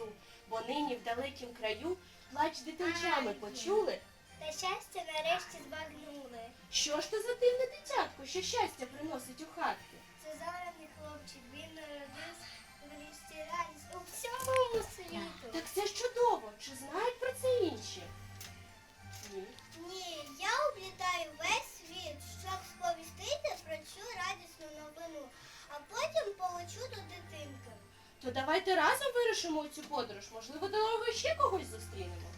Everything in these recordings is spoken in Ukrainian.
велику бо нині в далекім краю плач дитинчами почули. Та щастя нарешті збагнули. Що ж то за дивне дитятко, що щастя приносить у хатки? Це зараний хлопчик, він народився в радість у всьому світу. Так це ж чудово, чи знають про це інші? Ні. Ні, я облітаю весь світ, щоб сповістити про цю радісну новину, а потім полечу до дитинки. То давайте разом вирушимо цю подорож. Можливо, дорогою ще когось зустрінемо.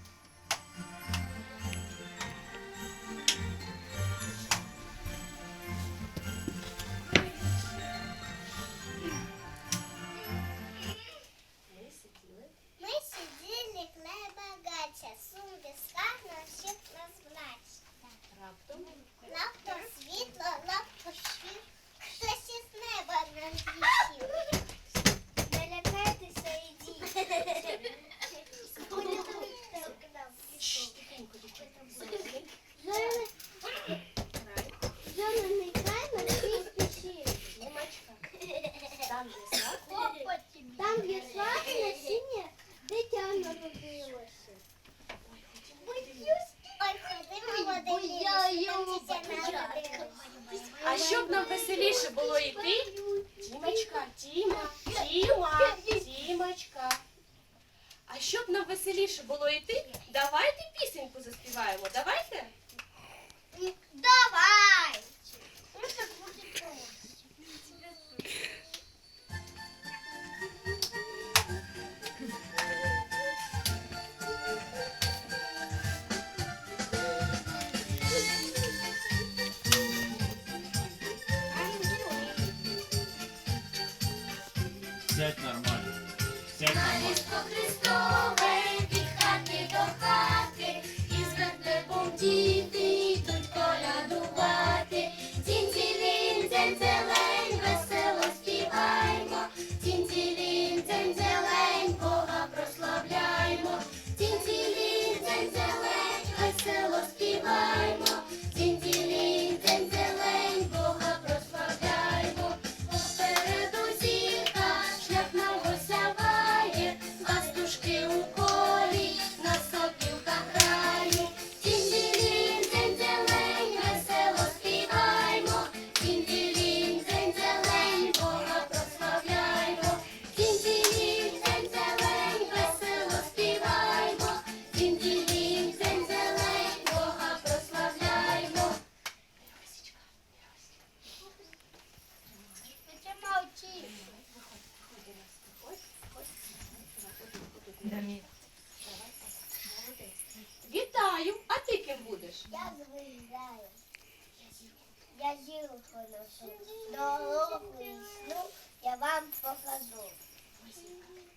Я зірку носу, Дорогу існу, я вам покажу.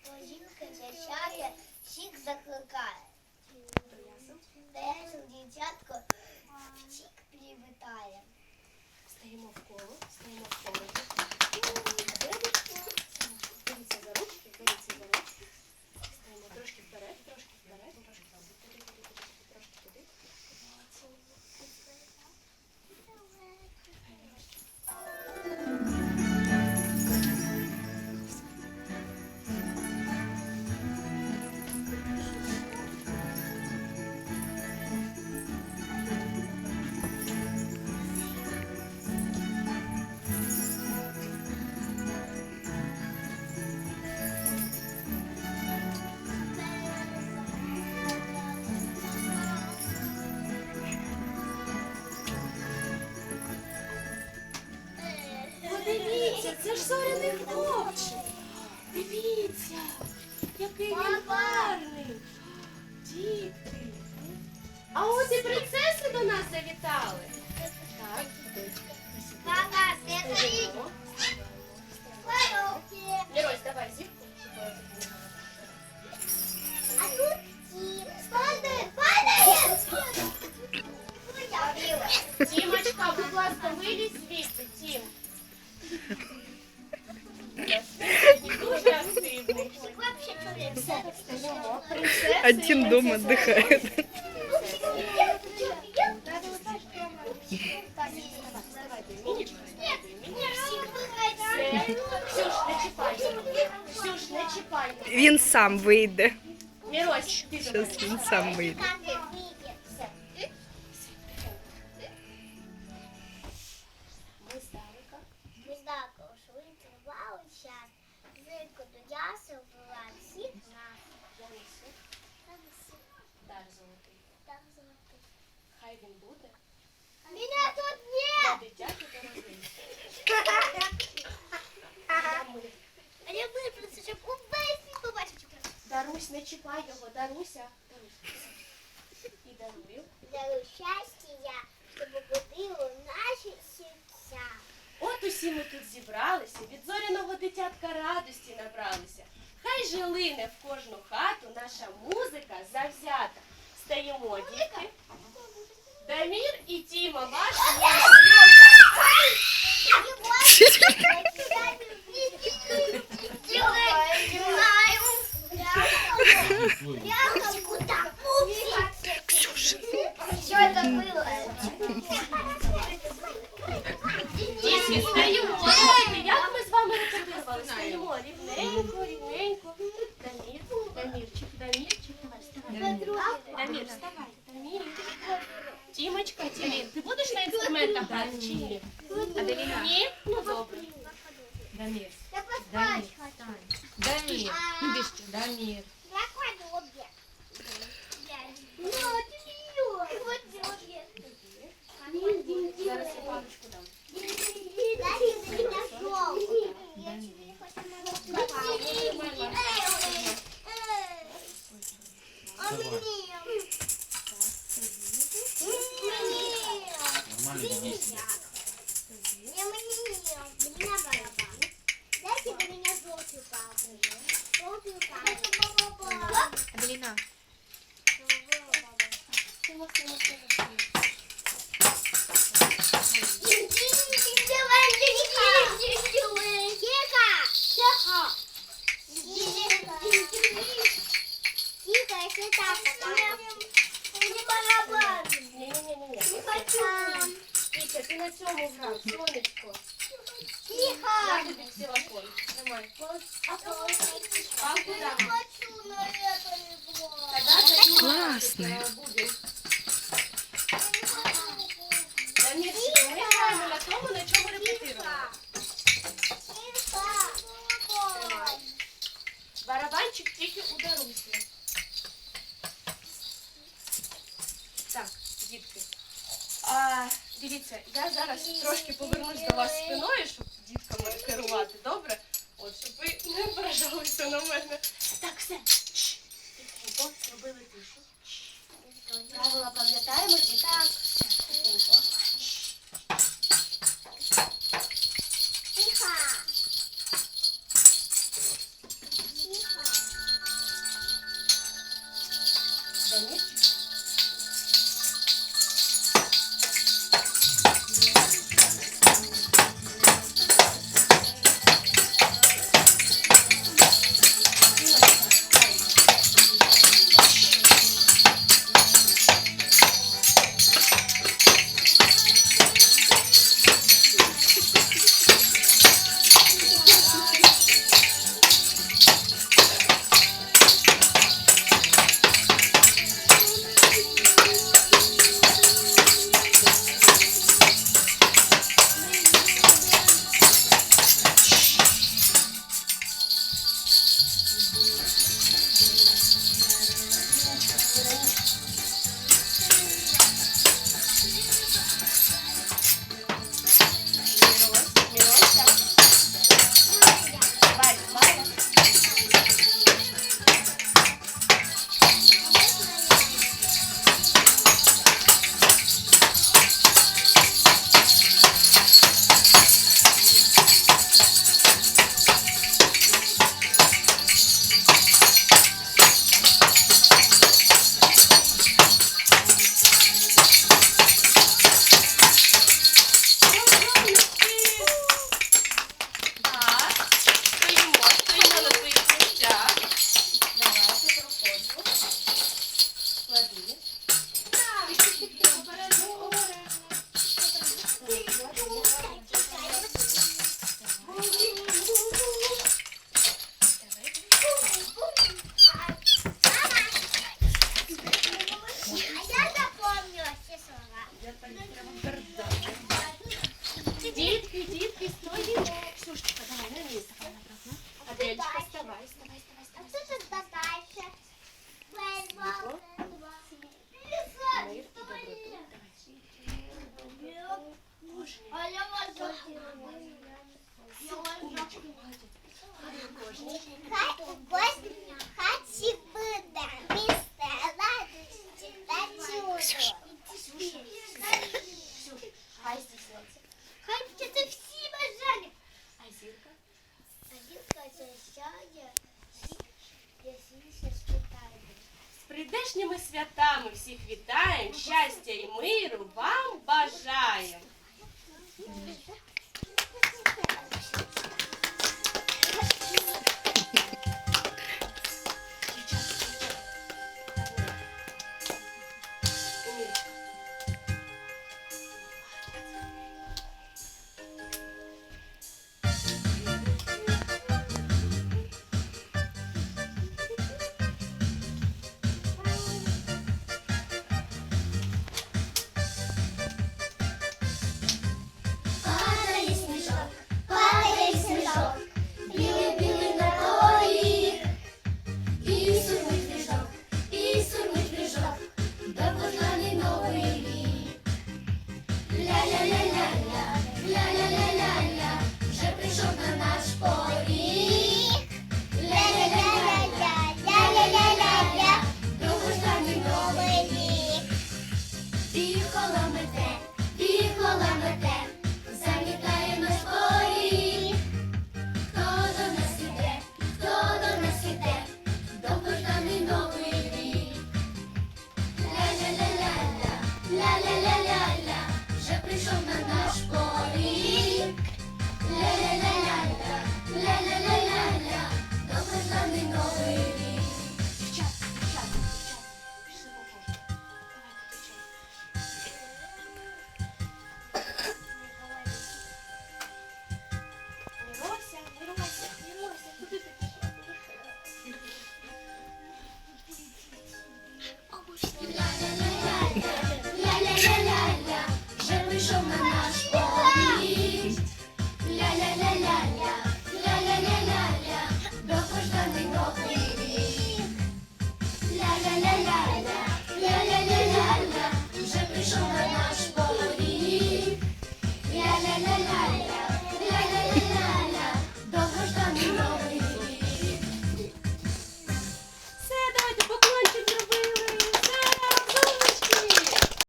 То жінка чащає, всіх закликає. Ясен. Дівчатко втік привітає. Стоїмо в коло, стоїмо в коло. гарний. Діти. А ось і принцеси до нас завітали. Так, Папа, ти стоїмо. Коробки. Лерось, давай зірку. щоб я тобі не А тут кіт. Падає, падає. Я біла. Тімочка, будь ласка, вилізь звідси, Тім. Один дом отдыхает. Він сам вийде. Зараз він сам вийде. Його, Даруся. Дарусь. І дарую. Дару щастя, щоб будило наші серця. От усі ми тут зібралися, від зоряного дитятка радості набралися. Хай жилине в кожну хату наша музика завзята. Стаємо, дітки. Дамір і Тіма, ваші на інструментах грати чи ні? Аделіна, Ні? Ну добре. Дамір, Я поспать хочу. Дамір, іди ще, Дамір. Я кладу объект. Ну, ты бьешь. Вот объект. Зараз я паличку дам. Дайте за На бубен. Дамірчик, ми граємо на тому, на Барабанчик тільки у Дарусі. Так, дітки. А, дивіться, я зараз трошки повернусь до вас спиною, щоб дітками керувати, добре? От, щоб ви не ображалися на мене. Так, все. Тихенько, зробили тишу. Чудо. Хай це всі бажання. А зірка? А дівка засяє, ясніше спитає. З прийдешніми святами всіх вітаємо, щастя і бажаємо. Büyük olan